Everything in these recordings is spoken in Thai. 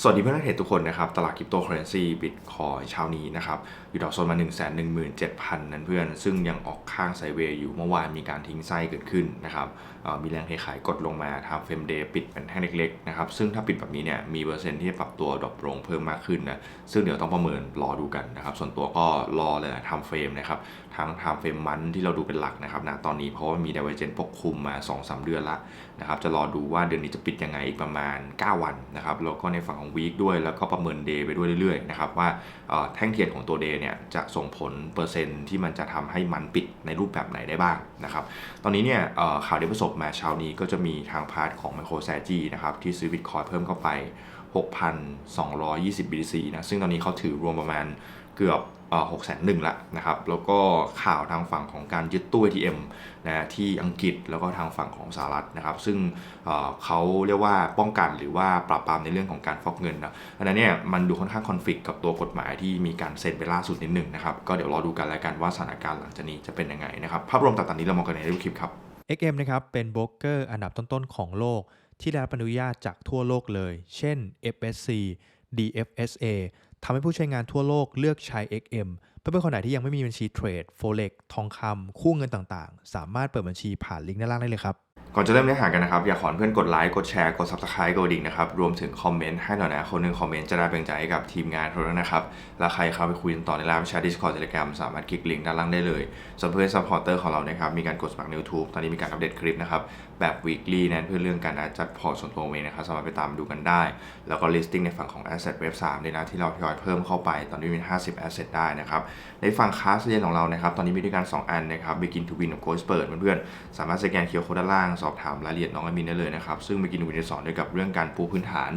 สวัสดีเพื่อนนักเทรดทุกคนนะครับ ตลาดคริปโตเคอเรนซีบิตคอยเช้านี้นะครับ อยู่ดอกโซนมา 1 1 7 0 0 0 นั้นเพื่อน ซึ่งยังออกข้างไซเวย์อยู่เมื่อวานมีการทิ้งไส้เกิดขึ้นนะครับมีแรงเทขายกดลงมาทำเฟรมเดย์ปิดเป็นแท่งเล็กๆนะครับ ซึ่งถ้าปิดแบบนี้เนี่ยมีเปอร์เซ็นต์ที่จะปรับตัวดรอปลงเพิ่มมากขึ้นนะ ซึ่งเดี๋ยวต้องประเมินรอดูกันนะครับ ส่วนตัวก็รอเลยนะทำเฟรมนะครับทั้งทำเฟรมมันที่เราดูเป็นหลักนะครับนะตอนนี้เพราะว่ามีด i เวเจนปกคลุมมา 2-3 เดือนละนะครับจะรอดูว่าเดือนนี้จะปิดยังไงอีกประมาณ 9 วันนะครับแล้วก็ในฝั่งของวีคด้วยแล้วก็ประเมินเดย์ไปด้วยเรื่อยๆนะครับว่าแท่งเทียนของตัวเดย์เนี่ยจะส่งผลเปอร์เซ็นต์ที่มันจะทำให้มันปิดในรูปแบบไหนได้บ้างนะครับตอนนี้เนี่ยข่าวที่ประสบมาเช้านี้ก็จะมีทางพาร์ทของ Micro s t r a t e g y นะครับที่ซื้อ Bitcoin เพิ่มเข้าไป 6,220 BTC นะซึ่งตอนนี้เขาถือรวมประมาณ เกือบหกแสนหนึ่งละนะครับ แล้วก็ข่าวทางฝั่งของการยึดตู้ ATM นะที่อังกฤษแล้วก็ทางฝั่งของสหรัฐนะครับ ซึ่งเเขาเรียกว่าป้องกันหรือว่าปราบปรามในเรื่องของการฟอกเงินนะอันนั้นเนี่ยมันดูค่อนข้างคอนฟ lict กับตัวกฎหมายที่มีการเซ็นไปล่าสุดนิดหนึ่งนะครับ ก็เดี๋ยวรอดูกันแล้วกันว่าสถานการณ์หลังจากนี้จะเป็นยังไงนะครับ ภาพรวมต่างๆนี้เรามองกันในรูปคลิปครับ XM นะครับเป็นโบรกเกอร์อันดับต้นๆของโลก ที่ได้รับอนุญาตจากทั่วโลกเลย เช่น FSC DFSA ทำให้ผู้ใช้งานทั่วโลกเลือกใช้ XM เพื่อเป็นคนไหนที่ยังไม่มีบัญชีเทรดโฟเล็กทองคำคู่เงินต่างๆ สามารถเปิดบัญชีผ่านลิงก์ด้านล่างได้เลยครับ ก่อนจะเริ่มเนื้อหากันนะครับ อยากขอเพื่อนกดไลค์ กดแชร์ กด subscribe กดดิ่งนะครับ รวมถึงคอมเมนต์ให้หน่อยนะ คนหนึ่งคอมเมนต์จะได้เป็นใจให้กับทีมงานเราด้วยนะครับ แล้วใครเข้าไปคุยกันต่อในไลน์แชร์ Discord Telegram สามารถคลิกลิงก์ด้านล่างได้เลยส่วนเพื่อนซัพพอร์เตอร์ของเรานะครับ มีการกดสมัครใน YouTube ตอนนี้มีการอัปเดตคลิปนะครับ แบบ weekly แนะเพื่อเรื่องการจัดพอร์ตส่วนตัวเองนะครับ สามารถไปตามดูกันได้ แล้วก็ listing ในฝั่งของ asset web 3ด้วยนะที่เราทยอยเพิ่มเข้าไป ตอนนี้มี 50 asset ได้นะครับในฝั่งคลาสเรียนของเรานะครับตอนนี้มีด้วยกัน2อันนะครับ begin to win กับ coach เปิดเพื่อนๆสามารถสแกนเคียวโคดด้านล่างสอบถามรายละเอียดน้องแอดมินได้เลยนะครับ ซึ่ง begin to win จะสอนด้วยกับเรื่องการปูพื้นฐาน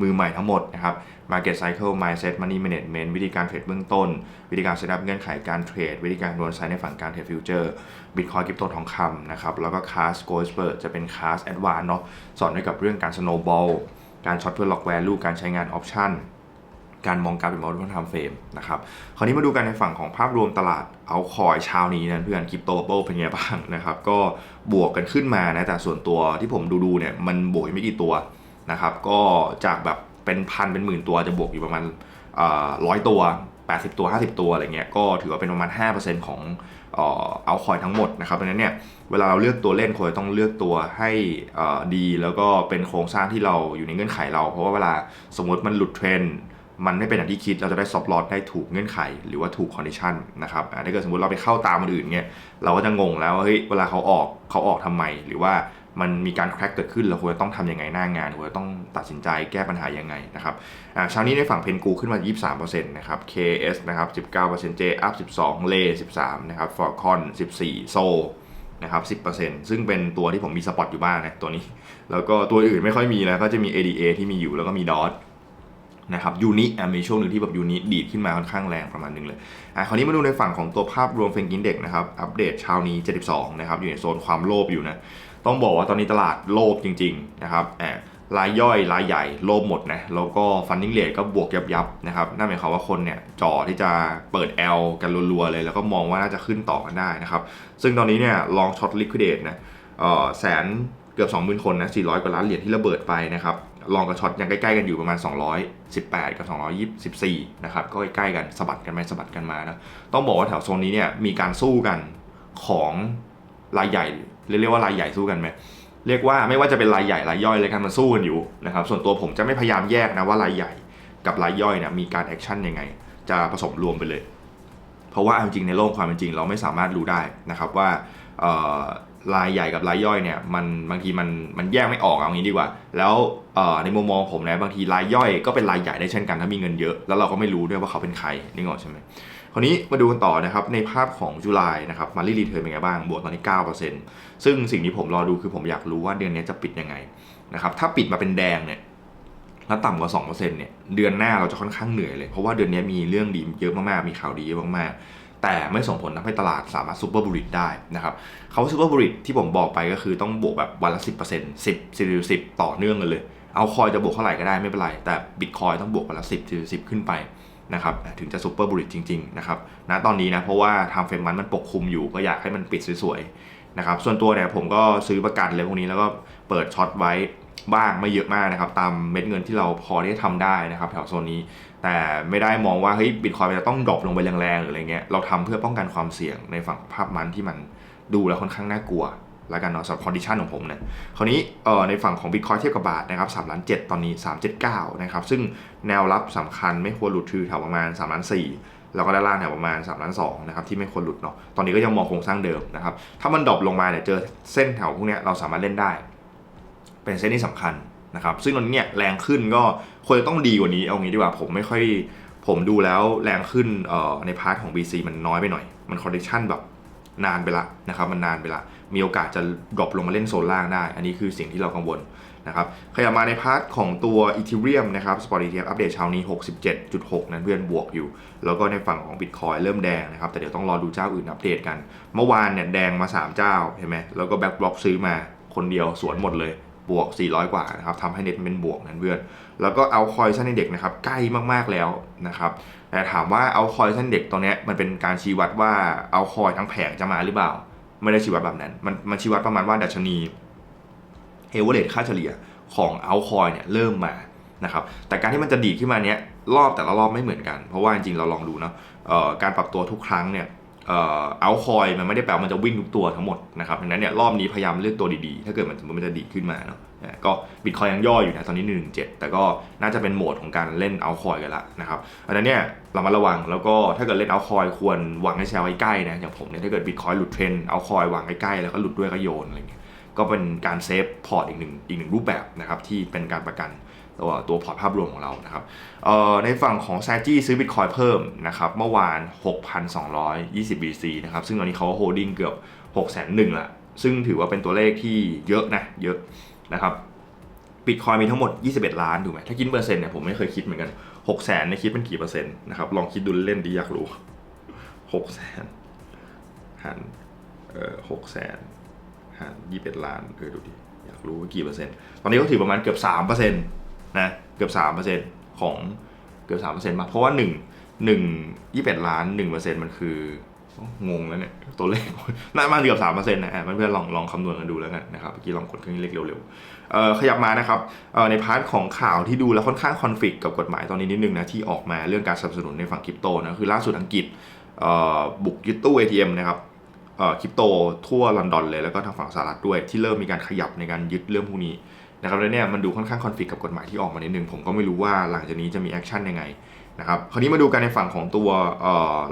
มือใหม่ทั้งหมดนะครับ market cycle mindset money management วิธีการเทรดเบื้องต้น วิธีการ set up เงื่อนไขการเทรด วิธีการคำนวณไซน์ในฝั่งการเทรดฟิวเจอร์ bitcoin คริปโตทองคำนะครับ แล้วก็คลาส gold expert จะเป็นคลาส advanced เนาะสอนด้วยกับเรื่องการ snowball การช็อตเพื่อ lock value การใช้งาน option การมองการเป็นมอด l ทำเฟรมนะครับคราวนี้มาดูกันในฝั่งของภาพรวมตลาดเอาคอยเช้านี้นะเพื่อนคริปโตบับเบิลเป็นไงบ้างนะครับก็บวกกันขึ้นมานะแต่ส่วนตัวที่ผมดูดูๆเนี่ยมันบวกไม่กี่ตัวนะครับก็จากแบบเป็นพันเป็นหมื่นตัวจะบวกอยู่ประมาณร้อยตัว 80 ตัว 50 ตัวอะไรเงี้ยก็ถือว่าเป็นประมาณ 5%ของเอ่อเอาคอยทั้งหมดนะครับดังนั้นเนี่ยเวลาเราเลือกตัวเล่นควรจะต้องเลือกตัวให้ดี แล้วก็เป็นโครงสร้างที่เราอยู่ในเงื่อนไขเรา เพราะว่าเวลาสมมติมันหลุดเทรนด์ มันไม่เป็นอย่างที่คิดเราจะได้ซอฟต์ลอตได้ถูกเงื่อนไข หรือว่าถูกคอนดิชันนะครับถ้าเกิดสมมติเราไปเข้าตามคนอื่นเงี้ยเราก็จะงงแล้วว่าเฮ้ยเวลาเขาออกเขาออกทำไม หรือว่ามันมีการแคร็กเกิดขึ้นเราควรจะต้องทำยังไงหน้างานควรจะต้องตัดสินใจแก้ปัญหายังไงนะครับอ่าเช้านี้ในฝั่งเพนกูขึ้นมา 23%นะครับ KS นะครับ 19% J up 12 l a 13 นะครับ Falcon 14 โซนะครับ 10%ซึ่งเป็นตัวที่ผมมีสปอตอยู่บ้างนะตัวนี้ แล้วก็ตัวอื่นไม่ค่อยมีแล้วก็จะมี ADA ที่มีอยู่แล้วก็มี DOT นะครับยูนิมีช่วงหนึ่งที่แบบยูนิดีดขึ้นมาค่อนข้างแรงประมาณหนึงเลยอะคราวนี้มาดูในฝั่งของตัวภาพรวมเฟงกินเด็กนะครับอัปเดตเช้านี้ 72 นะครับอยู่ในโซนความโลภอยู่นะต้องบอกว่าตอนนี้ตลาดโลภจริงๆนะครับแอบรายย่อยรายใหญ่โลภหมดนะแล้วก็ฟันดิ้งเรทก็บวกยับยับนะครับนั่นหมายความว่าคนเนี่ยจ่อที่จะเปิด L กันรัวๆเลย แล้วก็มองว่าน่าจะขึ้นต่อกันได้นะครับ ซึ่งตอนนี้เนี่ยลองช็อตลิควิดเดตนะเอ่อแสนเกือบ 20,000 คนนะ400 กว่าล้านเหรียญที่ระเบิดไปนะครับ ลองกับช็อตยังใกล้ๆกันอยู่ประมาณ 218 กับ 224 นะครับ ก็ใกล้ๆกันสะบัดกันไปสะบัดกันมานะ ต้องบอกว่าแถวโซนนี้เนี่ยมีการสู้กันของรายใหญ่ เรียกว่ารายใหญ่สู้กันไหมเรียกว่าไม่ว่าจะเป็นรายใหญ่รายย่อยเลยกันมันสู้กันอยู่นะครับ ส่วนตัวผมจะไม่พยายามแยกนะว่ารายใหญ่กับรายย่อยเนี่ยมีการแอคชั่นยังไง จะผสมรวมไปเลย เพราะว่าเอาจริงในโลกความเป็นจริง เราไม่สามารถรู้ได้นะครับว่า รายใหญ่กับรายย่อยเนี่ยมันบางทีมันมันแยกไม่ออกเอางี้ดีกว่า แล้วในมุมมองผมนะบางทีรายย่อยก็เป็นรายใหญ่ได้เช่นกันถ้ามีเงินเยอะ แล้วเราก็ไม่รู้ด้วยว่าเขาเป็นใครนี่งออกใช่ไหมคราวนี้มาดูกันต่อนะครับในภาพของจุลายนะครับมารีรีเทิร์นเป็นไงบ้างบวกตอนนี้9%ซึ่งสิ่งที่ผมรอดูคือผมอยากรู้ว่าเดือนนี้จะปิดยังไงนะครับถ้าปิดมาเป็นแดงเนี่ยแล้วต่ำกว่า2%เนี่ยเดือนหน้าเราจะค่อนข้างเหนื่อยเลย เพราะว่าเดือนนี้มีเรื่องดีเยอะมากๆ มีข่าวดีเยอะมากๆ แต่ไม่ส่งผลทำให้ตลาดสามารถซูเปอร์บูริตได้นะครับเขาซูเปอร์บูริตที่ผมบอกไปก็คือต้องบวกแบบวันละ 10% 10 10 10 ต่อเนื่องกันเลย เอาคอยจะบวกเท่าไหร่ก็ได้ไม่เป็นไร แต่บิตคอยต้องบวกวันละ 10 10 10ขึ้นไปนะครับถึงจะซูเปอร์บูริตจริงๆนะครับณตอนนี้นะเพราะว่าทางเฟรมมันมันปกคลุมอยู่ก็อยากให้มันปิดสวยๆนะครับส่วนตัวเนี่ยผมก็ซื้อประกันเลยพวกนี้แล้วก็เปิดช็อตไว้บ้างไม่เยอะมากนะครับตามเม็ดเงินที่เราพอที่จะทำได้นะครับแถวโซนนี้ แต่ไม่ได้มองว่าเฮ้ยบิตคอยจะต้องดรอปลงไปแรงๆหรืออะไรเงี้ยเราทำเพื่อป้องกันความเสี่ยงในฝั่งภาพมันที่มันดูแล้วค่อนข้างน่ากลัวแล้วกันเนาะสำหรับคอนดิชันของผมเนี่ยคราวนี้เอ่อในฝั่งของ Bitcoin เทียบกับบาทนะครับ3ล้าน7ตอนนี้ 379 นะครับ ซึ่งแนวรับสำคัญไม่ควรหลุดคือแถวประมาณ3ล้าน4แล้วก็ด้านล่างแถวประมาณ3ล้าน2นะครับที่ไม่ควรหลุดเนาะตอนนี้ก็ยังมองโครงสร้างเดิมนะครับถ้ามันดรอปลงมาเนี่ยเจอเส้นแถวพวกเนี้ยเราสามารถเล่นได้ เป็นเส้นที่สำคัญ นะครับซึ่งตอนนี้เนี่ยแรงขึ้นก็ควรจะต้องดีกว่านี้เอางี้ดีกว่าผมไม่ค่อยผมดูแล้วแรงขึ้นในพาร์ทของ BC มันน้อยไปหน่อย มันคอนดิชันแบบนานไปละนะครับมันนานไปละ มีโอกาสจะดรอปลงมาเล่นโซนล่างได้ อันนี้คือสิ่งที่เรากังวลนะครับขยับมาในพาร์ทของตัว Ethereum นะครับ Spot ETF อัปเดตเช้านี้ 67.6 นั้นเพื่อนบวกอยู่ แล้วก็ในฝั่งของ Bitcoin เริ่มแดงนะครับ แต่เดี๋ยวต้องรอดูเจ้าอื่นอัปเดตกัน เมื่อวานเนี่ยแดงมา 3 เจ้าเห็นไหมแล้วก็แบ็กบล็อกซื้อมาคนเดียวสวนหมดเลย บวก 400 กว่านะครับทำให้เน็ตเป็นบวกนั้นเพื่อน แล้วก็เอาคอยซันเด็กนะครับใกล้มากๆแล้วนะครับแต่ถามว่าเอาคอยซันเด็กตัวเนี้มันเป็นการชี้วัดว่าเอาคอยทั้งแผงจะมาหรือเปล่า ไม่ได้ชี้วัดแบบนั้น มันมันชี้วัดประมาณว่าดัชนีเฮเวอร์เรค่าเฉลี่ยของเอาคอยเนี่ยเริ่มมานะครับแต่การที่มันจะดีดขึ้นมาเนี้ยรอบแต่ละรอบไม่เหมือนกัน เพราะว่าจริงๆเราลองดูเนาะเอ่อการปรับตัวทุกครั้งเนี่ย เอาคอยมันไม่ได้แปลว่ามันจะวิ่งทุกตัวทั้งหมดนะครับดังนั้นเนี่ยรอบนี้พยายามเลือกตัวดีๆ ถ้าเกิดมันสมมติมันจะดีขึ้นมาเนาะก็บิตคอยยังย่ออยู่นะตอนนี้ 117 แต่ก็น่าจะเป็นโหมดของการเล่นเอาคอยกันละนะครับอันนั้นเนี่ยเรามาระวังแล้วก็ถ้าเกิดเล่นเอาคอยควรวางให้แชร์ไว้ใกล้นะอย่างผมเนี่ยถ้าเกิดบิตคอยหลุดเทรนเอาคอยวางใกล้ๆแล้วก็หลุดด้วยก็โยนอะไรเงี้ยก็เป็นการเซฟพอร์ตอีกหนึ่งอีกหนึ่งรูปแบบนะครับที่เป็นการประกัน ตัวตัวพอร์ตภาพรวมของเรานะครับในฝั่งของ s a g ซื้อบิตคอยเพิ่มนะครับเมื่อวาน 6,220 BC นะครับซึ่งตอนนี้เขาโฮดดิ้งเกือบ 601,000ละซึ่งถือว่าเป็นตัวเลขที่เยอะนะเยอะนะครับบิตคอยมีทั้งหมด 21 ล้านถูกไหมถ้าคิดเปอร์เซ็นต์เนี่ยผมไม่เคยคิดเหมือนกัน6แสนเนี่ยคิดเป็นกี่เปอร์เซ็นต์นะครับลองคิดดูเล่นดีอยากรู้6แสนหันเอ่อ6แสนหารยี่สิบเอ็ดล้านเออดูดิ อยากรู้ว่ากี่เปอร์เซ็นต์ ตอนนี้ก็ถือประมาณเกือบสามเปอร์เซ็นต์ นะเกือบสามเปอร์เซ็นต์ของเกือบสามเปอร์เซ็นต์มาเพราะว่าหนึ่งหนึ่งยี่สิบเอ็ดล้านหนึ่งเปอร์เซ็นต์มันคืองงแล้วเนี่ยตัวเลขน่ามาเกือบสามเปอร์เซ็นต์นะอะเพื่อนๆลองลองคำนวณกันดูแล้วกันนะครับเมื่อกี้ลองกดเครื่องเลขเร็วๆขยับมานะครับในพาร์ทของข่าวที่ดูแล้วค่อนข้างคอนฟ lict กับกฎหมายตอนนี้นิดนึงนะที่ออกมาเรื่องการสนับสนุนในฝั่งคริปโตนะคือล่าสุดอังกฤษบุกยึดตู้ ATM นะครับคริปโตทั่วลอนดอนเลยแล้วก็ทางฝั่งสหรัฐด้วยที่เริ่มมีการขยับในการยึดเรื่องพวกนี้ นะครับแล้วเนี่ยมันดูค่อนข้างคอนฟ lict กับกฎหมายที่ออกมานิดนึงผมก็ไม่รู้ว่าหลังจากนี้จะมีแอคชั่นยังไงนะครับคราวนี้มาดูกันในฝั่งของตัว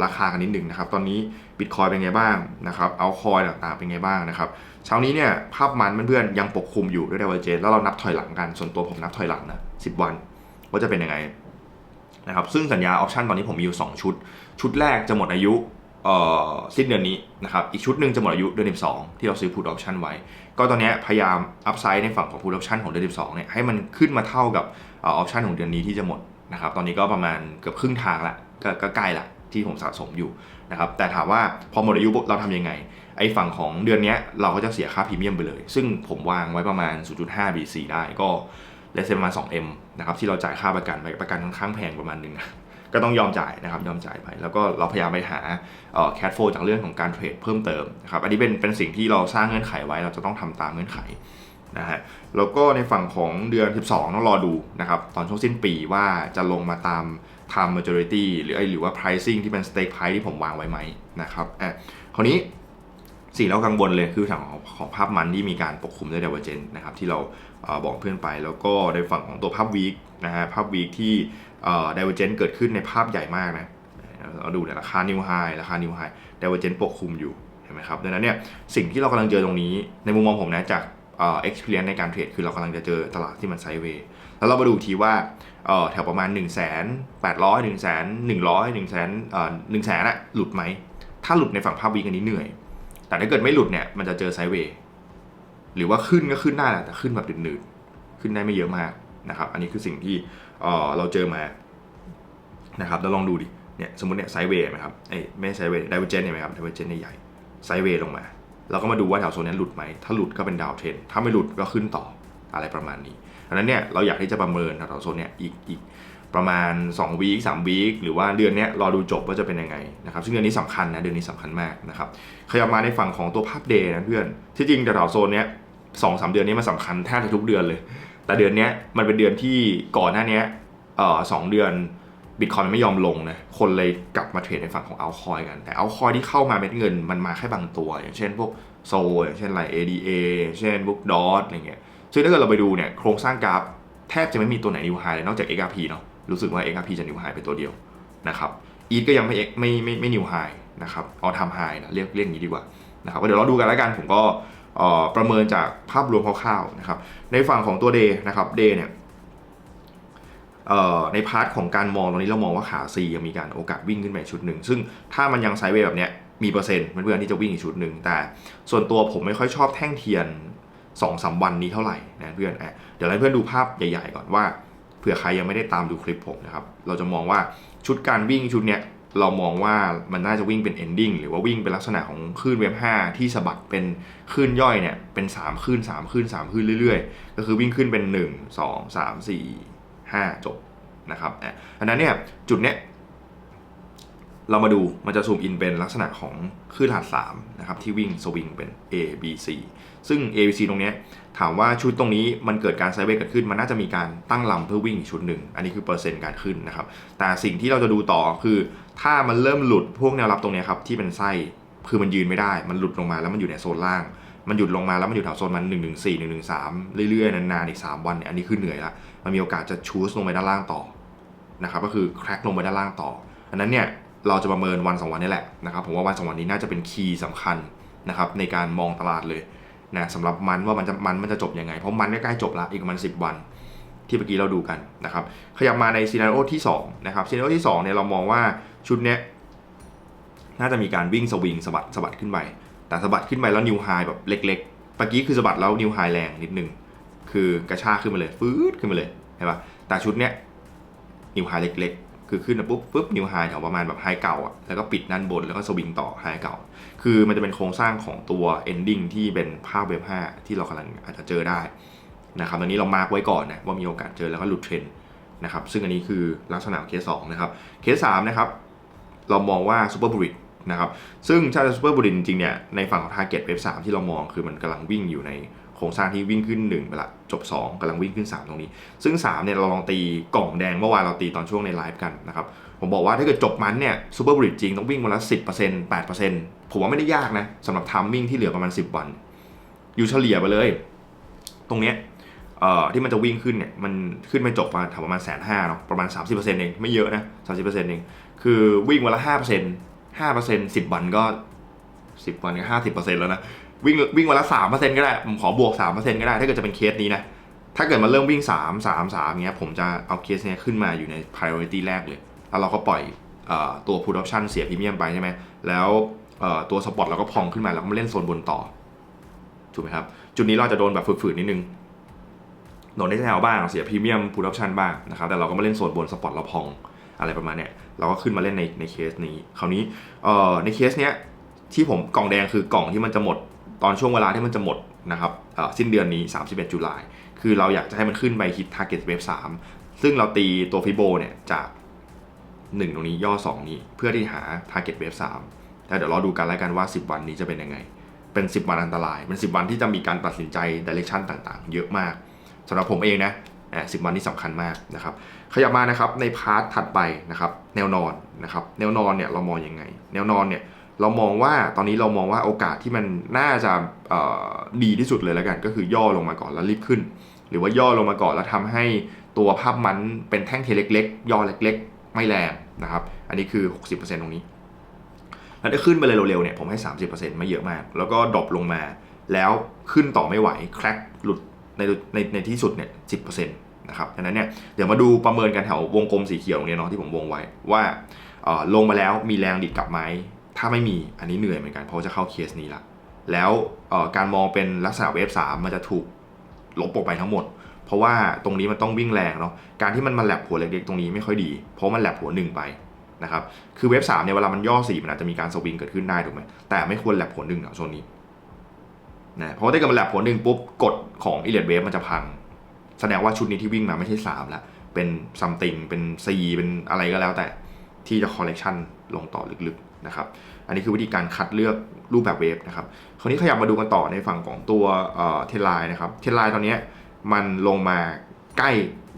ราคากันนิดนึงนะครับตอนนี้บิตคอยเป็นไงบ้างนะครับเอาคอยต่างๆเป็นไงบ้างนะครับเช้านี้เนี่ยภาพมันเพื่อนๆยังปกคลุมอยู่ด้วยไดเวอร์เจนแล้วเรานับถอยหลังกันส่วนตัวผมนับถอยหลังนะ10วันว่าจะเป็นยังไงนะครับซึ่งสัญญาออปชันตอนนี้ผมมีอยู่ 2 ชุด ชุดแรกจะหมดอายุ สิ้นเดือนนี้นะครับ อีกชุดหนึ่งจะหมดอายุเดือน12 ที่เราซื้อ put option ไว้ ก็ตอนนี้พยายามอัพไซด์ในฝั่งของ put option ของเดือน12เนี่ยให้มันขึ้นมาเท่ากับออ option ของเดือนนี้ที่จะหมดนะครับ ตอนนี้ก็ประมาณเกือบครึ่งทางละก็ใกล้ละที่ผมสะสมอยู่นะครับ แต่ถามว่าพอหมดอายุเราทำยังไง ไอ้ฝั่งของเดือนเนี้ยเราก็จะเสียค่าพรีเมียมไปเลย ซึ่งผมวางไว้ประมาณ 0.5 BC ได้ก็เลเซประมาณ 2M นะครับที่เราจ่ายค่าประกันไปประกันค่อนข้างแพงประมาณหนึงนะ ก็ต้องยอมจ่ายนะครับยอมจ่ายไปแล้วก็เราพยายามไปหาแคดโฟจากเรื่องของการเทรดเพิ่มเติมนะครับอันนี้เป็นเป็นสิ่งที่เราสร้างเงื่อนไขไว้เราจะต้องทำตามเงื่อนไขนะฮะแล้วก็ในฝั่งของเดือน 12 ต้องรอดูนะครับตอนช่วงสิ้นปีว่าจะลงมาตาม time majority หรือไอหรือว่า pricing ที่เป็น stake price ที่ผมวางไว้ไหมนะครับอะคราวนี้สิ่งเรากังวลเลยคือทางของของภาพมันที่มีการปกคลุมด้วย divergence นะครับที่เราบอกเพื่อนไป แล้วก็ในฝั่งของตัวภาพวีคนะฮะภาพวีคที่ เอ่อ divergence เกิดขึ้นในภาพใหญ่มากนะเราดูเนี่ยราคา new high ราคา new high divergence ปกคลุมอยู่เห็นไหมครับดังนั้นเนี่ยสิ่งที่เรากำลังเจอตรงนี้ในมุมมองผมนะจากเอ่อ experience ในการเทรดคือเรากำลังจะเจอตลาดที่มันไซด์เวย์แล้วเรามาดูทีว่าเอ่อแถวประมาณ 1 8 0 0 0 0 1 0 0 1 0 0 1 0 0 1 0 0 0เอ่อ1แสนอะหลุดไหม ถ้าหลุดในฝั่งภาพวีคอันนี้เหนื่อย แต่ถ้าเกิดไม่หลุดเนี่ยมันจะเจอไซด์เวย์หรือว่าขึ้นก็ขึ้นได้แหละแต่ขึ้นแบบหนืดๆขึ้นได้ไม่เยอะมากนะครับอันนี้คือสิ่งที่ เราเจอมานะครับแล้วลองดูดิเนี่ยสมมติเนี่ยไซเวย์ไหมครับเอ้ไม่ไซเวย์ไดเวอร์เจนเนี่ยไหมครับไดเวอร์เจนใหญ่ไซเวย์ลงมาเราก็มาดูว่าแถวโซนนี้หลุดไหม ถ้าหลุดก็เป็นดาวเทรน ถ้าไม่หลุดก็ขึ้นต่ออะไรประมาณนี้อันนั้นเนี่ยเราอยากที่จะประเมินแถวโซนเนี่ยอีกอีกประมาณ2วีค3วีคหรือว่าเดือนนี้รอดูจบว่าจะเป็นยังไงนะครับ ซึ่งเดือนนี้สำคัญนะ เดือนนี้สำคัญมากนะครับขยับมาในฝั่งของตัวภาพเดย์นะเพื่อน ที่จริงแถวโซนเนี้ยสองสามเดือนนี้มันสำคัญแทบจะทุกเดือนเลย แต่เดือนนี้มันเป็นเดือนที่ก่อนหน้านี้เอ่อสองเดือนบิตคอยมันไม่ยอมลงนะ คนเลยกลับมาเทรดในฝั่งของเอาคอยกัน แต่เอาคอยที่เข้ามาเม็ดเงินมันมาแค่บางตัว อย่างเช่นพวกโซอย่างเช่นอะไร ADA เช่นพวกดอทอะไรเงี้ย ซึ่งถ้าเกิดเราไปดูเนี่ยโครงสร้างกราฟแทบจะไม่มีตัวไหนนิวไฮเลยนอกจาก XRP เนาะ รู้สึกว่า XRP จะนิวไฮเป็นตัวเดียวนะครับอีทก็ยังไม่ไม่ไม่ไม่นิวไฮนะครับ เอาทำไฮนะเรียกเรียกอย่างนี้ดีกว่านะครับก็เดี๋ยวเราดูกันแล้วกันผมก็ ประเมินจากภาพรวมคร่าวๆนะครับในฝั่งของตัว Day นะครับ Day เนี่ยในพาร์ทของการมองตรงนี้เรามองว่าขา C ยังมีการโอกาสวิ่งขึ้นไปชุดหนึ่ง ซึ่งถ้ามันยังไซด์เวย์แบบเนี้ยมีเปอร์เซ็นต์มันเพื่อนที่จะวิ่งอีกชุดหนึ่งแต่ส่วนตัวผมไม่ค่อยชอบแท่งเทียน2อสวันนี้เท่าไหร่นะเพื่อนเดี๋ยวให้เพื่อนดูภาพใหญ่ ๆ ก่อนว่าเผื่อใครยังไม่ได้ตามดูคลิปผมนะครับเราจะมองว่าชุดการวิ่งชุดเนี้ย เรามองว่ามันน่าจะวิ่งเป็น ending หรือว่าวิ่งเป็นลักษณะของคลื่นเวฟ5ที่สะบัดเป็นคลื่นย่อยเนี่ยเป็น3คลื่น3คลื่น3คลื่นเรื่อยๆ ก็คือวิ่งขึ้นเป็น 1 2 3 4 5 จบนะครับอันนั้นเนี่ยจุดเนี้ย เรามาดูมันจะซูมอินเป็นลักษณะของคลื่นรหัส3นะครับที่วิ่งสวิงเป็น A B C ซึ่ง A B C ตรงนี้ถามว่าชุดตรงนี้มันเกิดการไซเวย์เกิดขึ้น มันน่าจะมีการตั้งลำเพื่อวิ่งอีกชุดหนึ่ง อันนี้คือเปอร์เซ็นต์การขึ้นนะครับ แต่สิ่งที่เราจะดูต่อคือ ถ้ามันเริ่มหลุดพวกแนวรับตรงนี้ครับที่เป็นไส้คือมันยืนไม่ได้ มันหลุดลงมาแล้วมันอยู่ในโซนล่าง มันหยุดลงมาแล้วมันอยู่แถวโซนมัน 1 1 4 1 1 3 เรื่อยๆนานๆอีก 3 วันเนี่ยอันนี้คือเหนื่อยละมันมีโอกาสจะชูสลงไปด้านล่างต่อนะครับก็คือแคร็กลงไปด้านล่างต่ออันนั้นเนี่ย เราจะประเมินวันสองวันนี่แหละนะครับผมว่าวันสองวันนี้น่าจะเป็นคีย์สำคัญนะครับในการมองตลาดเลยนะสำหรับมันว่ามันจะมันมันจะจบยังไง เพราะมันใกล้จบละอีกประมาณ10 วัน ที่เมื่อกี้เราดูกันนะครับขยับมาในซีนารีโอที่2นะครับซีนารีโอที่2เนี่ยเรามองว่าชุดเนี้ยน่าจะมีการวิ่งสวิงสะบัดสะบัดขึ้นไปแต่สะบัดขึ้นไปแล้วนิวไฮแบบเล็กๆเมื่อกี้คือสะบัดแล้วนิวไฮแรงนิดนึงคือกระชากขึ้นมาเลย ฟืดขึ้นมาเลยเห็นปะแต่ชุดเนี้ยนิวไฮเล็กๆ คือขึ้นปุ๊บปุ๊บนิวไฮแถวประมาณแบบไฮเก่าอะแล้วก็ปิดด้านบนแล้วก็สวิงต่อไฮเก่า คือมันจะเป็นโครงสร้างของตัว ending ที่เป็นภาพเว็บ5ที่เรากำลังอาจจะเจอได้นะครับตอนนี้เรามาร์กไว้ก่อนนะว่ามีโอกาสเจอแล้วก็หลุดเทรนด์นะครับซึ่งอันนี้คือลักษณะเคสสองนะครับเคสสามนะครับเรามองว่าซูเปอร์บูริตนะครับซึ่งถ้าซูเปอร์บูริตจริงๆเนี่ยในฝั่งของ target เว็บ3ที่เรามองคือมันกำลังวิ่งอยู่ใน โครงสร้างที่วิ่งขึ้น1ไปละจบ 2กำลังวิ่งขึ้น 3 ตรงนี้ ซึ่ง3เนี่ยเราลองตีกล่องแดงเมื่อวานเราตีตอนช่วงในไลฟ์กันนะครับผมบอกว่าถ้าเกิดจบมันเนี่ยซูเปอร์บริดจริงต้องวิ่งวันละ 10% 8%ผมว่าไม่ได้ยากนะสำหรับทัมมิ่งที่เหลือประมาณ 10 วัน อยู่เฉลี่ยไปเลย ตรงเนี้ยเอ่อที่มันจะวิ่งขึ้นเนี่ยมันขึ้นไปจบประมาณประมาณแสนห้าเนาะประมาณ 30%เองไม่เยอะนะ30%เองคือวิ่งวันละ5% 5% 10 วันก็ 10 วันก็50%แล้วนะ วิ่งวิ่งวันละ3%ก็ได้ ผมขอบวก3%ก็ได้ ถ้าเกิดจะเป็นเคสนี้นะ ถ้าเกิดมันเริ่มวิ่ง3 3 3เงี้ย ผมจะเอาเคสเนี้ยขึ้นมาอยู่ใน priority แรกเลย แล้วเราก็ปล่อยออตัว put option เสียพรีเมียมไปใช่ไหม แล้วตัว spot เราก็พองขึ้นมาแล้วก็มาเล่นโซนบนต่อ ถูกไหมครับ จุดนี้เราจะโดนแบบฝืดๆนิดนึงโดนได้แถวบ้าง เสียพรีเมียม put option บ้างนะครับ แต่เราก็มาเล่นโซนบน spot เราพองอะไรประมาณเนี้ย เราก็ขึ้นมาเล่นในในเคสนี้ คราวนี้ในเคสเนี้ยที่ผมกล่องแดงคือกล่องที่มันจะหมด ตอนช่วงเวลาที่มันจะหมดนะครับสิ้นเดือนนี้ 31 จุลายคือเราอยากจะให้มันขึ้นไปฮิต target wave 3 ซึ่งเราตีตัวฟิโบเนี่ยจาก 1 ตรงนี้ย่อ 2 นี้เพื่อที่หา target wave 3แล้วเดี๋ยวรอดูกันแล้วกันว่า 10 วันนี้จะเป็นยังไง เป็น 10 วันอันตรายเป็น10 วันที่จะมีการตัดสินใจ direction ต่างๆ เยอะมากสำหรับผมเองนะอะ10วันนี้สำคัญมากนะครับ ขยับมานะครับในพาร์ทถัดไปนะครับ แนวนอนนะครับ แนวนอนเนี่ยเรามองยังไง แนวนอนเนี่ย เรามองว่าตอนนี้เรามองว่าโอกาสที่มันน่าจะดีที่สุดเลยแล้วกัน ก็คือย่อลงมาก่อนแล้วรีบขึ้น หรือว่าย่อลงมาก่อนแล้วทำให้ตัวภาพมันเป็นแท่งเทเล็กๆ ย่อเล็ก ๆ ไม่แรงนะครับ อันนี้คือ 60%ตรงนี้แล้วถ้าขึ้นไปเลยเร็วๆเนี่ยผมให้ 30%ไม่เยอะมาก แล้วก็ดรอปลงมา แล้วขึ้นต่อไม่ไหวแครกหลุดในในในที่สุดเนี่ย10%นะครับดังนั้นเนี่ยเดี๋ยวมาดูประเมินกันแถววงกลมสีเขียวตรงนี้เนาะที่ผมวงไว้ว่าลงมาแล้วมีแรงดิดกลับไหม ถ้าไม่มีอันนี้เหนื่อยเหมือนกันเพราะจะเข้าเคสนี้ละแล้วการมองเป็นลักษณะเวฟ3มันจะถูกลบออกไปทั้งหมด เพราะว่าตรงนี้มันต้องวิ่งแรงเนาะการที่มันมาแลบหัวเล็กๆตรงนี้ไม่ค่อยดี เพราะมันแลบหัวหนึ่งไปนะครับคือเวฟ3เนี่ยเวลามันย่อสี่มันอาจจะมีการสวิงเกิดขึ้นได้ถูกไหมแต่ไม่ควรแลบหัวหนึ่งแถวโซนนี้นะเพราะว่าถ้าเกิดมันแลบหัวหนึ่งปุ๊บกฎของอิเลียดเวฟมันจะพัง แสดงว่าชุดนี้ที่วิ่งมาไม่ใช่3แล้วเป็นซัมติงเป็น C เป็นอะไรก็แล้วแต่ที่จะคอลเลกชันลงต่อลึกๆ นะครับ อันนี้คือวิธีการคัดเลือกรูปแบบเวฟนะครับ คราวนี้ขยับมาดูกันต่อในฝั่งของตัวเทนไลน์นะครับ เทนไลน์ตอนนี้มันลงมาใกล้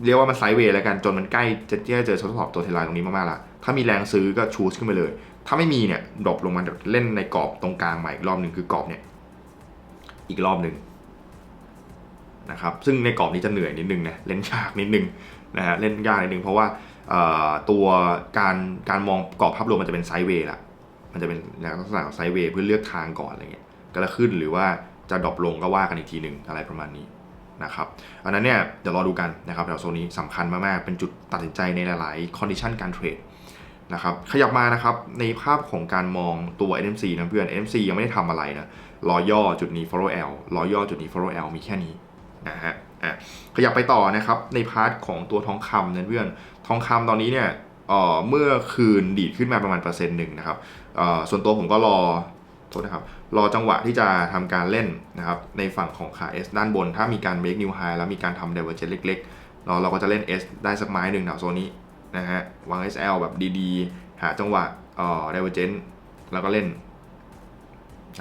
เรียกว่ามันไซด์เวย์แล้วกันจนมันใกล้จะที่จะเจอทดสอบตัวเทรนไลน์ตรงนี้มากๆละถ้ามีแรงซื้อก็ชูสขึ้นไปเลย ถ้าไม่มีเนี่ยดรอปลงมาเล่นในกรอบตรงกลางใหม่อีกรอบหนึ่งคือกรอบเนี่ยอีกรอบหนึ่งนะครับซึ่งในกรอบนี้จะเหนื่อยนิดนึงนะเล่นยากนิดนึงนะฮะเล่นยากนิดนึงเพราะว่าตัวการการมองกรอบภาพรวมมันจะเป็นไซด์เวย์ละ มันจะเป็นลักษณะของไซด์เวย์เพื่อเลือกทางก่อนอะไรเงี้ยก็จะขึ้นหรือว่าจะดรอปลงก็ว่ากันอีกทีหนึ่งอะไรประมาณนี้นะครับอันนั้นเนี่ยเดี๋ยวรอดูกันนะครับแถวโซนนี้สำคัญมากๆ เป็นจุดตัดสินใจในหลายๆ condition การเทรดนะครับขยับมานะครับในภาพของการมองตัว NMC นะเพื่อน NMC ยังไม่ได้ทำอะไรนะรอย่อจุดนี้ follow L รอย่อจุดนี้ follow L มีแค่นี้นะฮะอะขยับไปต่อนะครับในพาร์ทของตัวทองคำนะเพื่อนทองคำตอนนี้เนี่ย เอ่อเมื่อคืนดีดขึ้นมาประมาณเปอร์เซ็นต์หนึ่งนะครับส่วนตัวผมก็รอโทษนะครับรอจังหวะที่จะทำการเล่นนะครับในฝั่งของขา S ด้านบน ถ้ามีการ make new high แล้วมีการทำ divergence เล็กๆ เราเราก็จะเล่น S ได้สักไม้หนึ่งแถวโซนนี้นะฮะวาง SL แบบดีๆ หาจังหวะเอ่อ divergent แล้วก็เล่น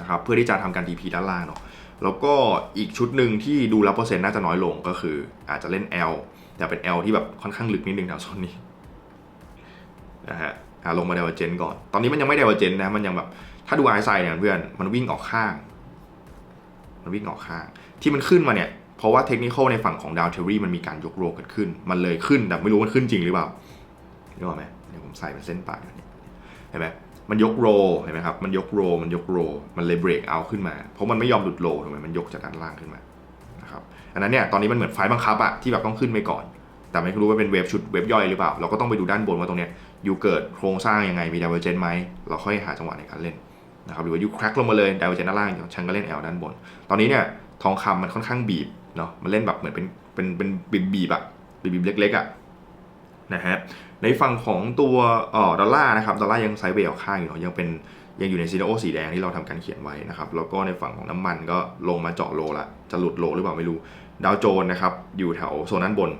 นะครับเพื่อที่จะทำการ TP ด้านล่างเนาะแล้วก็อีกชุดหนึ่งที่ดูแล้วเปอร์เซ็นต์น่าจะน้อยลงก็คืออาจจะเล่น L แต่เป็น L ที่แบบค่อนข้างลึกนิดนึงแถวโซนนี้ นะฮะลงมา divergent ก่อน ตอนนี้มันยังไม่ divergent นะมันยังแบบถ้าดู i s i เนี่ยเพื่อนมันวิ่งออกข้าง มันวิ่งออกข้าง ที่มันขึ้นมาเนี่ยเพราะว่าเทคนิคในฝั่งของดาวเทอรี่มันมีการยกโรเกิดขึ้น มันเลยขึ้นแต่ไม่รู้มันขึ้นจริงหรือเปล่านึกออกไหมเดี๋ยวผมใส่เป็นเส้นปากนี้เห็นไหมมันยกโรเห็นไหมครับมันยกโรมันยกโรมันเลยเบรกเอาขึ้นมา เพราะมันไม่ยอมหลุดโรถูกไหมมันยกจากด้านล่างขึ้นมานะครับอันนั้นเนี่ยตอนนี้มันเหมือนไฟบังคับอะที่แบบต้องขึ้นไปก่อน แต่ไม่รู้ว่าเป็นเวฟชุดเวฟย่อยหรือเปล่า เราก็ต้องไปดูด้านบนว่าตรงเนี้ย ยูเกิดโครงสร้างยังไงมีดาวเวอร์เจนไหมเราค่อยหาจังหวะในการเล่นนะครับหรือว่ายูแครกลงมาเลยดาวเวอร์เจนด้านล่างฉันก็เล่น L ด้านบน ตอนนี้เนี่ยทองคำมันค่อนข้างบีบเนาะมันเล่นแบบเหมือนเป็นเป็นเป็นบีบบีบอะบีบบีบเล็กๆอะนะฮะในฝั่งของตัวอ่อดอลลาร์นะครับดอลลาร์ยังไซด์เวย์ออกข้างอยู่เนาะยังเป็นยังอยู่ในซีโนโอสีแดงที่เราทำการเขียนไว้นะครับแล้วก็ในฝั่งของน้ำมันก็ลงมาเจาะโลละจะหลุดโลหรือเปล่าไม่รู้ดาวโจนส์นะครับอยู่แถวโซนด้านบน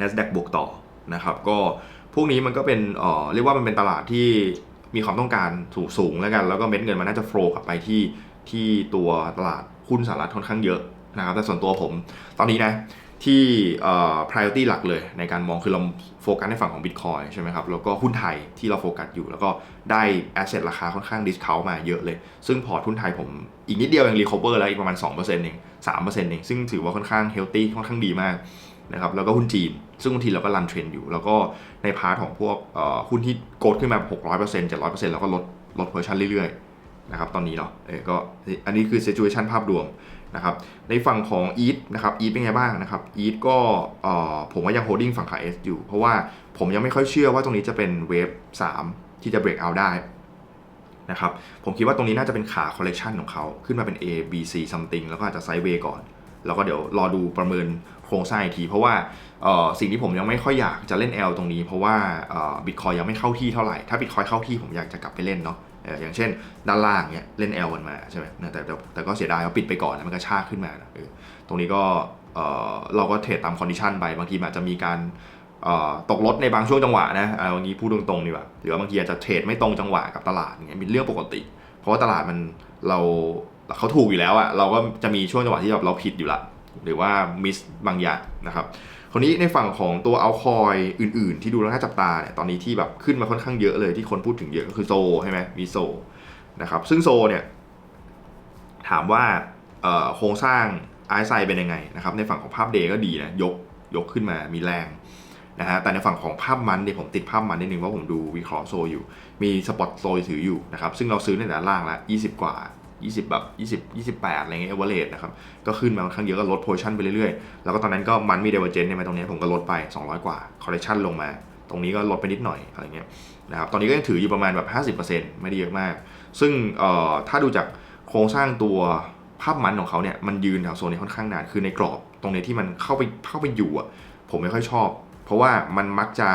NASDAQ บวกต่อนะครับก็ พวกนี้มันก็เป็นเอ่อเรียกว่ามันเป็นตลาดที่มีความต้องการสูงสูงแล้วกัน แล้วก็เม็ดเงินมันน่าจะโฟล์กลับไปที่ที่ตัวตลาดหุ้นสหรัฐค่อนข้างเยอะนะครับแต่ส่วนตัวผมตอนนี้นะที่เอ่อ priority หลักเลยในการมองคือเราโฟกัสในฝั่งของ Bitcoin ใช่ไหมครับแล้วก็หุ้นไทยที่เราโฟกัสอยู่ แล้วก็ได้ asset ราคาค่อนข้าง discount มาเยอะเลย ซึ่งพอร์ตหุ้นไทยผมอีกนิดเดียวยัง recover แล้วอีกประมาณ 2%เอง3%เองซึ่งถือว่าค่อนข้าง healthy ค่อนข้างดีมาก นะครับแล้วก็หุ้นจีน ซึ่งหุ้นจีนเราก็รันเทรนอยู่ แล้วก็ในพาร์ทของพวกหุ้นที่โกดขึ้นมา 600% 700%แล้วก็ลดลด position เรื่อยๆนะครับตอนนี้เนาะเออก็อันนี้คือ situation ภาพรวมนะครับในฝั่งของ EAT นะครับ EAT เป็นไงบ้างนะครับ EAT ก็ผมว่ายัง holding ฝั่งขา S อสอยู่ เพราะว่าผมยังไม่ค่อยเชื่อว่าตรงนี้จะเป็นเวฟ3 ที่จะ break out ได้นะครับผมคิดว่าตรงนี้น่าจะเป็นขา collection ของเขาขึ้นมาเป็น A B C something แล้วก็อาจจะ sideway ก่อน แล้วก็เดี๋ยวรอดูประเมิน โครงสร้างไอทีเพราะว่าสิ่งที่ผมยังไม่ค่อยอยากจะเล่น L ตรงนี้ เพราะว่าบิตคอยยังไม่เข้าที่เท่าไหร่ถ้าบิตคอยเข้าที่ผมอยากจะกลับไปเล่นเนาะอย่างเช่น ด้านล่างเนี่ยเล่น L กันมาใช่ไหมแต่แต่แต่ก็เสียดายว่าปิดไปก่อนแล้วมันก็ชากขึ้นมานะตรงนี้ก็เราก็เทรดตามคอนดิชันไปบางทีอาจจะมีการตกรถในบางช่วงจังหวะนะเอางนี้พูดตรงๆดีกว่าหรือว่าบางทีอาจจะเทรดไม่ตรงจังหวะกับตลาดอย่างเงี้ยเป็นเรื่องปกติ เพราะว่าตลาดมันเราเขาถูกอยู่แล้วอะเราก็จะมีช่วงจังหวะที่แบบเราผิดอยู่ละ หรือว่ามิสบางอย่างนะครับคราวนี้ในฝั่งของตัวเอาคอยอื่น ๆ ที่ดูแล้วน่าจับตาเนี่ยตอนนี้ที่แบบขึ้นมาค่อนข้างเยอะเลยที่คนพูดถึงเยอะก็คือโซใช่ไหมมีโซนะครับซึ่งโซเนี่ยถามว่าโครงสร้างไอซ์ไซเป็นยังไงนะครับในฝั่งของภาพเดย์ก็ดีนะยกยกขึ้นมามีแรงนะฮะแต่ในฝั่งของภาพมันเนี่ยผมติดภาพมันนิดนึงว่าผมดูวิเคราะห์โซอยู่ มีสปอตโซถืออยู่นะครับซึ่งเราซื้อในแต่ล่างล้ว20 กว่า 20 แบบ 20 28 อะไรเงี้ยเอเวอร์เรสนะครับ ก็ขึ้นมาค่อนข้างเยอะก็ลดโพชั่นไปเรื่อยๆ แล้วก็ตอนนั้นก็มันมีเดเวอร์เจนเนี่ยมาตรงนี้ผมก็ลดไป 200 กว่าคอร์เรคชั่นลงมา ตรงนี้ก็ลดไปนิดหน่อยอะไรเงี้ยนะครับ ตอนนี้ก็ยังถืออยู่ประมาณแบบ 50%ไม่ได้เยอะมาก ซึ่งเอ่อถ้าดูจากโครงสร้างตัวภาพมันของเขาเนี่ยมันยืนแถวโซนนี้ค่อนข้างนาน คือในกรอบตรงนี้ที่มันเข้าไปเข้าไปอยู่อะผมไม่ค่อยชอบ เพราะว่ามันมักจะ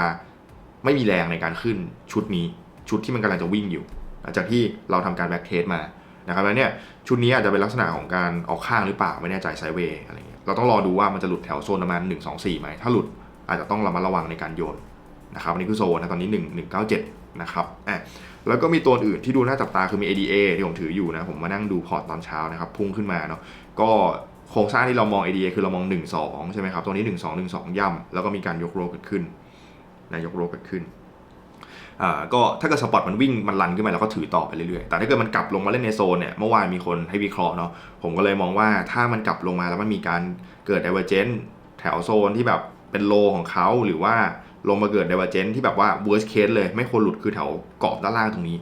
ไม่มีแรงในการขึ้นชุดนี้ชุดที่มันกำลังจะวิ่งอยู่ หลังจากที่เราทำการแบ็กเทสมา นะครับแล้วเนี่ยชุดนี้อาจจะเป็นลักษณะของการออกข้างหรือเปล่าไม่แน่ใจไซเวย์อะไรเงี้ยเราต้องรอดูว่ามันจะหลุดแถวโซนประมาณ 1 2 4ไหมถ้าหลุดอาจจะต้องระมัดระวังในการโยนนะครับอันนี้คือโซนนะตอนนี้ 1 1 9 7 นะครับอะแล้วก็มีตัวอื่นที่ดูน่าจับตาคือมี ADA ที่ผมถืออยู่นะผมมานั่งดูพอร์ตตอนเช้านะครับพุ่งขึ้นมาเนาะก็โครงสร้างที่เรามอง ADA คือเรามอง 1 2 ใช่ไหมครับตรงนี้ 1 2 1 2ย่ำแล้วก็มีการยกโรเกิดขึ้นนะยกโรเกิดขึ้น อ่าก็ถ้าเกิดสปอตมันวิ่งมันรันขึ้นมาเราก็ถือต่อไปเรื่อยๆ แต่ถ้าเกิดมันกลับลงมาเล่นในโซนเนี่ยเมื่อวานมีคนให้วิเคราะห์เนาะผมก็เลยมองว่าถ้ามันกลับลงมาแล้วมันมีการเกิด divergence แถวโซนที่แบบเป็นโลของเขาหรือว่าลงมาเกิด divergence ที่แบบว่า worst case เลย ไม่ควรหลุดคือแถวกรอบด้านล่างตรงนี้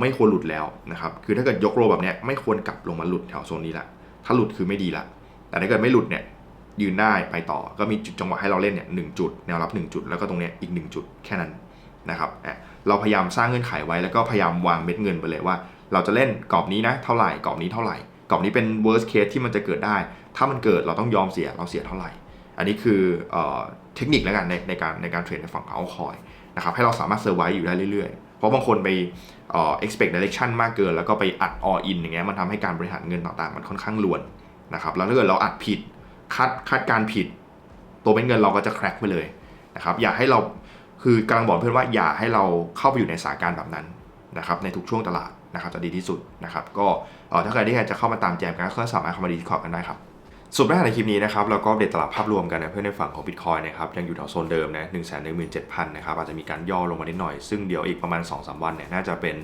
ไม่ควรหลุดแล้วนะครับคือถ้าเกิดยกโรแบบเนี้ยไม่ควรกลับลงมาหลุดแถวโซนนี้ละถ้าหลุดคือไม่ดีละแต่ถ้าเกิดไม่หลุดเนี่ยยืนได้ไปต่อก็มีจุดจังหวะให้เราเล่นเนี่ยหนึ่งจุดแนวรับหนึ่งจุด แล้วก็ตรงเนี้ยอีกหนึ่งจุดแค่นั้นนะครับอะ เราพยายามสร้างเงื่อนไขไว้แล้วก็พยายามวางเม็ดเงินไปเลยว่า เราจะเล่นกรอบนี้นะเท่าไหร่กรอบนี้เท่าไหร่กรอบนี้เป็น worst case ที่มันจะเกิดได้ ถ้ามันเกิดเราต้องยอมเสียเราเสียเท่าไหร่ อันนี้คือเออเทคนิคแล้วกันในในการในการเทรดในฝั่งของเอาคอยนะครับให้เราสามารถเซอร์ไว้อยู่ได้เรื่อยๆ เพราะบางคนไปเอ่อ expect direction มากเกิน แล้วก็ไปอัด all in อย่างเงี้ยมันทำให้การบริหารเงินต่างๆ มันค่อนข้างลวนนะครับแล้วถ้าเกิดเราอัดผิดคาดคาดการผิด ตัวเม็ดเงินเราก็จะแครกไปเลยนะครับอย่าให้เรา คือกำลังบอกเพื่อนว่าอย่าให้เราเข้าไปอยู่ในสถานการณ์แบบนั้นนะครับในทุกช่วงตลาดนะครับจะดีที่สุดนะครับก็ถ้าใครที่อยากจะเข้ามาตามแจมกันก็สามารถเข้ามาดีคอร์กันได้ครับสุดท้ายในคลิปนี้นะครับเราก็เดตตลาดภาพรวมกันนะเพื่อนในฝั่งของ Bitcoin นะครับยังอยู่แถวโซนเดิมนะหนึ่งแสนหนึ่งหมื่นเจ็ดพันนะครับอาจจะมีการย่อลงมานิดหน่อย ซึ่งเดี๋ยวอีกประมาณ 2-3 วันเนี่ยน่าจะเป็น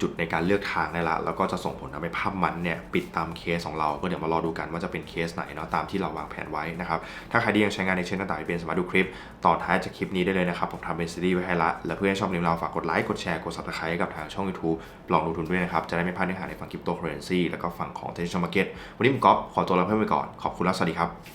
จุดในการเลือกทางได้ละ แล้วก็จะส่งผลทำให้ภาพมันเนี่ยปิดตามเคสของเราก็เดี๋ยวมารอดูกันว่าจะเป็นเคสไหนเนาะตามที่เราวางแผนไว้นะครับถ้าใครที่ยังใช้งานในเชนต่างๆเป็นสมารถดูคลิปต่อท้ายจากคลิปนี้ได้เลยนะครับผมทำเป็นซีรีส์ไว้ให้ละและเพื่อนๆชอบนิมเราฝากกดไลค์กดแชร์กด subscribe ให้กับทางช่อง YouTube ลองลงทุนด้วยนะครับจะได้ไม่พลาดเนื้อหาในฝั่งคริปโตเคอเรนซีแล้วก็ฝั่งของเทคนิคมาร์เก็ตวันนี้ผมก๊อฟขอตัวลาเพื่อนไปก่อนขอบคุณและสวัสดีครับ